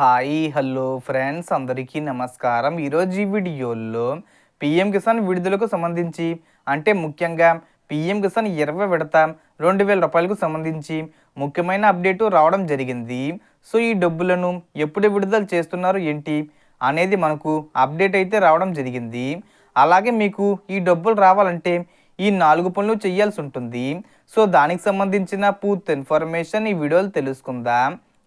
Hi hello friends. అందరికీ నమస్కారం. ఈరోజు ఈ వీడియోలో పిఎం కిసాన్ విడుదలకు సంబంధించి అంటే ముఖ్యంగా పిఎం కిసాన్ ఇరవై విడత రెండు వేల రూపాయలకు సంబంధించి ముఖ్యమైన అప్డేటు రావడం జరిగింది. సో ఈ డబ్బులను ఎప్పుడు విడుదల చేస్తున్నారు ఏంటి అనేది మనకు అప్డేట్ అయితే రావడం జరిగింది. అలాగే మీకు ఈ డబ్బులు రావాలంటే ఈ నాలుగు పనులు చేయాల్సి ఉంటుంది. సో దానికి సంబంధించిన పూర్తి ఇన్ఫర్మేషన్ ఈ వీడియోలు తెలుసుకుందాం.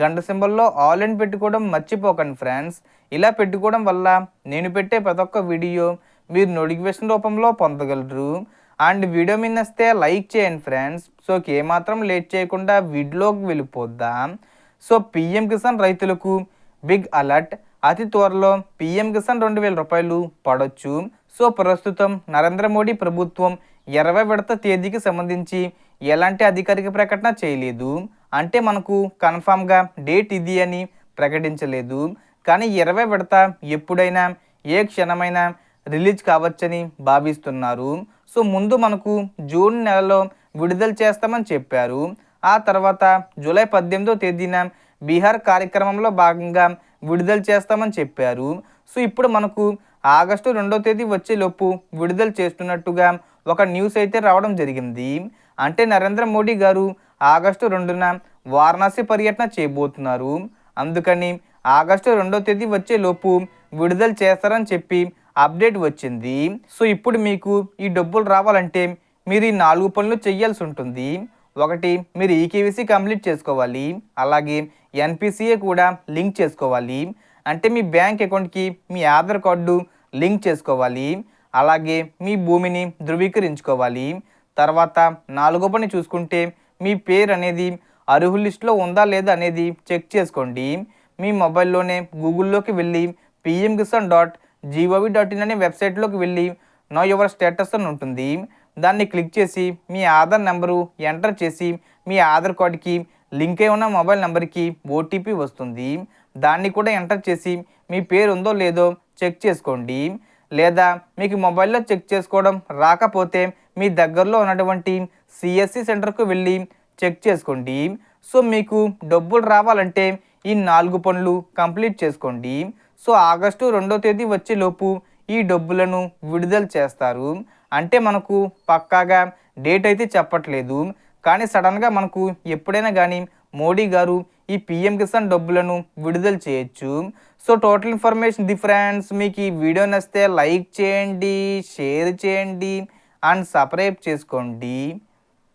గంట సింబల్లో ఆల్ అని పెట్టుకోవడం మర్చిపోకండి ఫ్రెండ్స్. ఇలా పెట్టుకోవడం వల్ల నేను పెట్టే ప్రతి ఒక్క వీడియో మీరు నోటిఫికేషన్ రూపంలో పొందగలరు. అండ్ వీడియో మీద వస్తే లైక్ చేయండి ఫ్రెండ్స్. సో ఏమాత్రం లేట్ చేయకుండా వీడియోకి వెళ్ళిపోద్దాం. సో పిఎం కిసాన్ రైతులకు బిగ్ అలర్ట్. అతి త్వరలో పిఎం కిసాన్ రెండు వేల రూపాయలు పడవచ్చు సో ప్రస్తుతం నరేంద్ర మోడీ ప్రభుత్వం ఇరవై విడత తేదీకి సంబంధించి ఎలాంటి అధికారిక ప్రకటన చేయలేదు. అంటే మనకు కన్ఫామ్గా డేట్ ఇది అని ప్రకటించలేదు. కానీ ఇరవై విడత ఎప్పుడైనా ఏ క్షణమైనా రిలీజ్ కావచ్చని భావిస్తున్నారు. సో ముందు మనకు జూన్ నెలలో విడుదల చేస్తామని చెప్పారు. ఆ తర్వాత జూలై పద్దెనిమిదో తేదీన బీహార్ కార్యక్రమంలో భాగంగా విడుదల చేస్తామని చెప్పారు. సో ఇప్పుడు మనకు ఆగస్టు రెండో తేదీ వచ్చేలోపు విడుదల చేస్తున్నట్టుగా ఒక న్యూస్ అయితే రావడం జరిగింది. అంటే నరేంద్ర మోడీ గారు ఆగస్టు రెండున వారణాసి పర్యటన చేయబోతున్నారు. అందుకని ఆగస్టు రెండో తేదీ వచ్చేలోపు విడుదల చేస్తారని చెప్పి అప్డేట్ వచ్చింది. సో ఇప్పుడు మీకు ఈ డబ్బులు రావాలంటే మీరు ఈ నాలుగు పనులు చేయాల్సి ఉంటుంది. ఒకటి మీరు ఈకేవీసీ కంప్లీట్ చేసుకోవాలి. అలాగే ఎన్పిసిఏ కూడా లింక్ చేసుకోవాలి. అంటే మీ బ్యాంక్ అకౌంట్కి మీ ఆధార్ కార్డు లింక్ చేసుకోవాలి. అలాగే మీ భూమిని ధృవీకరించుకోవాలి. తర్వాత నాలుగో పని చూసుకుంటే మీ పేరు అనేది అర్హుల లిస్టులో ఉందా లేదా అనేది చెక్ చేసుకోండి. మీ మొబైల్లోనే గూగుల్లోకి వెళ్ళి PM Kisan dot G O V dot in అనే వెబ్సైట్లోకి వెళ్ళి నో యువర్ స్టేటస్ అని ఉంటుంది. దాన్ని క్లిక్ చేసి మీ ఆధార్ నెంబరు ఎంటర్ చేసి మీ ఆధార్ కార్డుకి లింక్ అయి ఉన్న మొబైల్ నెంబర్కి ఓటీపీ వస్తుంది. దాన్ని కూడా ఎంటర్ చేసి మీ పేరు ఉందో లేదో చెక్ చేసుకోండి. లేదా మీకు మొబైల్లో చెక్ చేసుకోవడం రాకపోతే మీ దగ్గరలో ఉన్నటువంటి సిఎస్సి సెంటర్కు వెళ్ళి చెక్ చేసుకోండి. సో మీకు డబ్బులు రావాలంటే ఈ నాలుగు పనులు కంప్లీట్ చేసుకోండి. సో ఆగస్టు రెండో తేదీ వచ్చేలోపు ఈ డబ్బులను విడుదల చేస్తారు. అంటే మనకు పక్కాగా డేట్ అయితే చెప్పట్లేదు. కానీ సడన్గా మనకు ఎప్పుడైనా కానీ మోడీ గారు ఈ పిఎం కిసాన్ డబ్బులను విడుదల చేయొచ్చు. సో టోటల్ ఇన్ఫర్మేషన్ డిఫరెన్స్ మీకు ఈ వీడియో నచ్చితే లైక్ చేయండి షేర్ చేయండి అండ్ సబ్స్క్రైబ్ చేసుకోండి.